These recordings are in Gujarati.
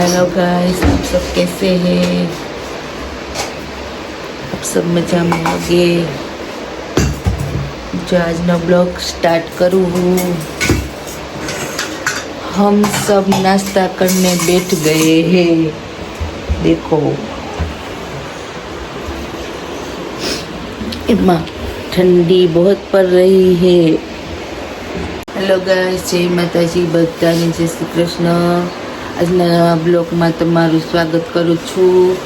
हेलो गाइस आप सब कैसे हैं आप सब मजा में होंगे जो आज નો બ્લોગ સ્ટાર્ટ કરું હું हम सब नाश्ता करने बैठ गए हैं देखो એમાં ઠંડી बहुत पड़ रही है હેલો ગાઈસ જય માતાજી બધાને જય શ્રી કૃષ્ણ આજના નવા બ્લોગમાં તમારું સ્વાગત કરું છું.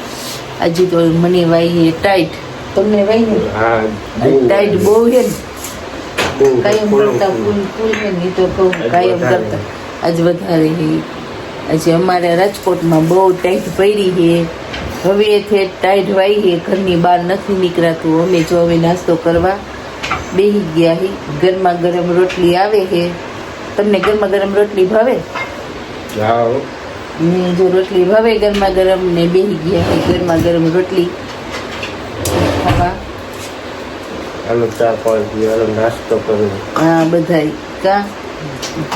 આજે તો મને વાઈ ટાઈટ. તમને વાઈ ને ટાઈટ બહુ છે ને. કાયમ કરતા ફૂલ ફૂલ છે ને તો કહું કાયમ કરતા. આજ વધારે હે આજે અમારે રાજકોટમાં બહુ ટાઈટ પડી છે. હવે છે ટાઈટ વાઈ છે ઘરની બહાર નથી નીકળાતું. અમે જો હવે નાસ્તો કરવા બેહી ગયા હે ગરમા ગરમ રોટલી આવે છે. તમને ગરમા ગરમ રોટલી ભાવે? હા ને જો રોટલી ભાવે ગરમા ગરમ ને બેહી ગયા હી ગરમા ગરમ રોટલી. ખાવા. આનો ચા પાણી આનો નાસ્તો કર્યો હા બધાય. કા?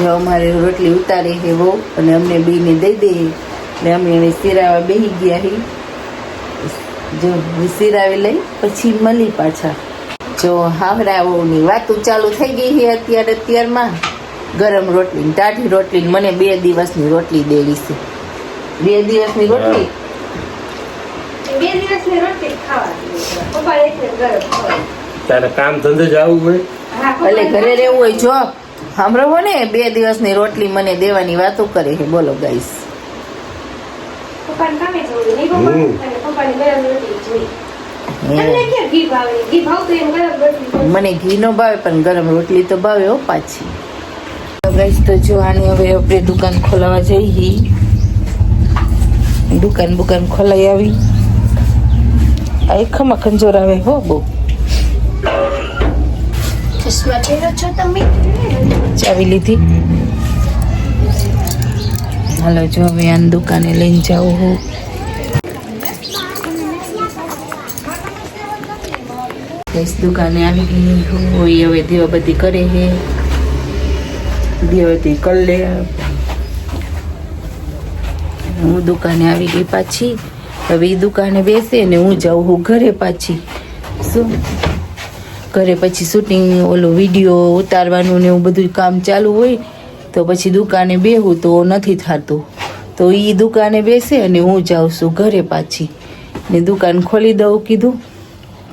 જો અમારે રોટલી ઉતારે છે બહુ અને અમને બેને દઈ દે. ને અમે હવે સિરાવા બેહી ગયા હી જો સિરાવી લઈ પછી મળી પાછા. જો હાવરાઓની વાતો ચાલુ થઈ ગઈ છે અત્યારે અત્યારમાં. ગરમ રોટલી ને ટાઢી રોટલી મને બે દિવસની રોટલી દેવી છે. બે દિવસની રોટલી? બે દિવસની રોટલી જ ખાવાની એટલે તારે કામ ધંધે જવું હોય? ભલે ઘરે રહેવું હોય જો. સાંભળો ને બે દિવસની રોટલી મને દેવાની વાતો કરે છે. બોલો ગાઈસ. મને ઘી નો ભાવે પણ ગરમ રોટલી તો ભાવે હો પાછી. ગાઈસ તો જો આની હવે આપણે દુકાન ખોલાવા જઈએ. દુકાન બુકાન ખોલાઈ આવી. આ એક ખમા ખંજોર આવે હો બહુ? ચાવી લીધી. હાલો જો હવે આની દુકાને લઈને જાઉં હું. દુકાને આવી ગઈ હોય હવે દીવાબત્તી કરે છે. દીવાબત્તી કરી લે. હું દુકાને આવી ગઈ પાછી. હવે એ દુકાને બેસે ને હું જાઉં હું ઘરે પાછી. શું? ઘરે પછી શૂટિંગ ઓલું વીડિયો ઉતારવાનું ને એવું બધું કામ ચાલુ હોય, તો પછી દુકાને બેહું તો નથી થતું. તો એ દુકાને બેસે અને હું જાઉં છું ઘરે પાછી. ને દુકાન ખોલી દઉં કીધું.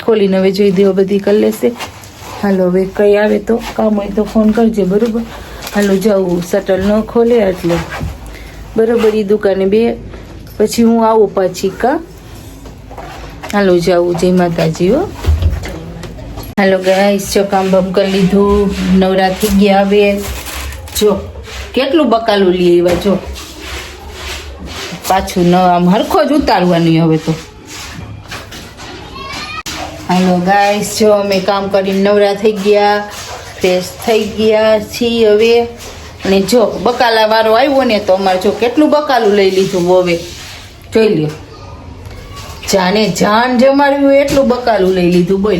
ખોલીને હવે જોઈ દેવો બધી કરી લેશે. હાલો, હવે કઈ આવે તો, કામ હોય તો ફોન કરજે, બરોબર? હાલો, જાઉં શટલ ન ખોલે એટલે. બરોબર એ દુકાને બે. પછી હું આવું પાછી, કા? હાલો, જાઉં, જય માતાજી, હો. હાલો ગાઈસ જો કામ બમ કરી લીધું. નવરા થઈ ગયા હવે. જો, કેટલું બકાલું લઈ આવ્યા, જો. પાછું ન, આમ હરખો જ ઉતારવાનું હવે તો. હાલો ગાઈસ જો અમે કામ કરીને નવરા થઈ ગયા ફ્રેશ થઈ ગયા છીએ હવે. અને જો બકાલા વારો આવ્યો ને તો અમારે જો કેટલું બકાલું લઈ લીધું હવે. જોઈ લ્યો. જાને જાન જમાડ્યું, એટલું બકાલું લઈ લીધું બોલ.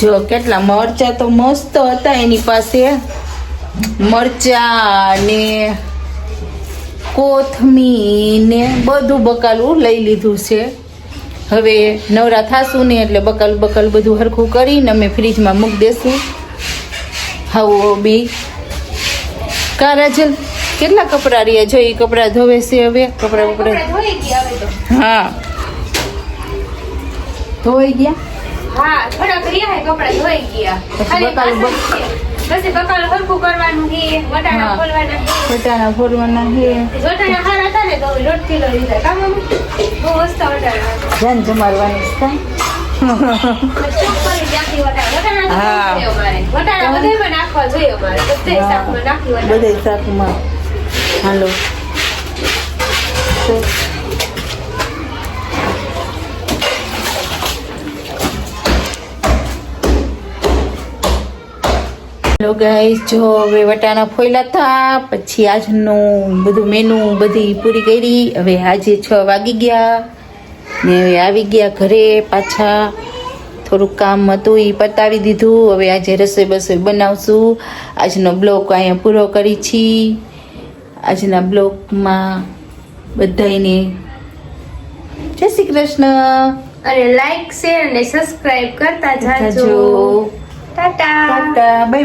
જો કેટલા મરચા તો મસ્ત હતા એની પાસે. મરચા ને કોથમી ને બધું બકાલું લઈ લીધું છે. હવે નવરા થાશું ને એટલે બકાલ બકાલ બધું હરખું કરીને અમે ફ્રીજમાં મૂકી દેશું. હવો બી. કારાજલ કેટલા કપડાં રહ્યા જો એ કપડાં ધોવે છે હવે? કપડાં કપડાં. હા. ધોઈ ગયા? હા, થોડાક રહ્યા કપડાં ધોઈ ગયા. પછી બકાલ હરખું કરવાનું છે, વટાણા ફોલવાના છે. વટાણા ફોરવાના છે વટાણા હારા હતા ને તો દોઢ કિલો લીધા. કામ? બહુ મસ્ત વટાણા. ધ્યાન જમાડવાની છે કાં? ચોપ કરી તો ગાઈસ જો હવે વટાણા ફોયલા હતા પછી આજનું બધું મેનુ બધી પૂરી કરી. હવે આજે છ વાગી ગયા. ને હવે આવી ગયા ઘરે પાછા. થોડુંક કામ હતું એ પતાવી દીધું. હવે આજે રસોઈ બસોઈ બનાવશું. આજનો બ્લોગ અહીંયા પૂરો કરી છી. આજના બ્લોગમાં બધાને જય શ્રી કૃષ્ણ. અને લાઈક શેર અને સબસ્ક્રાઇબ કરતા જાજો. ટાટા. ટાટા બાય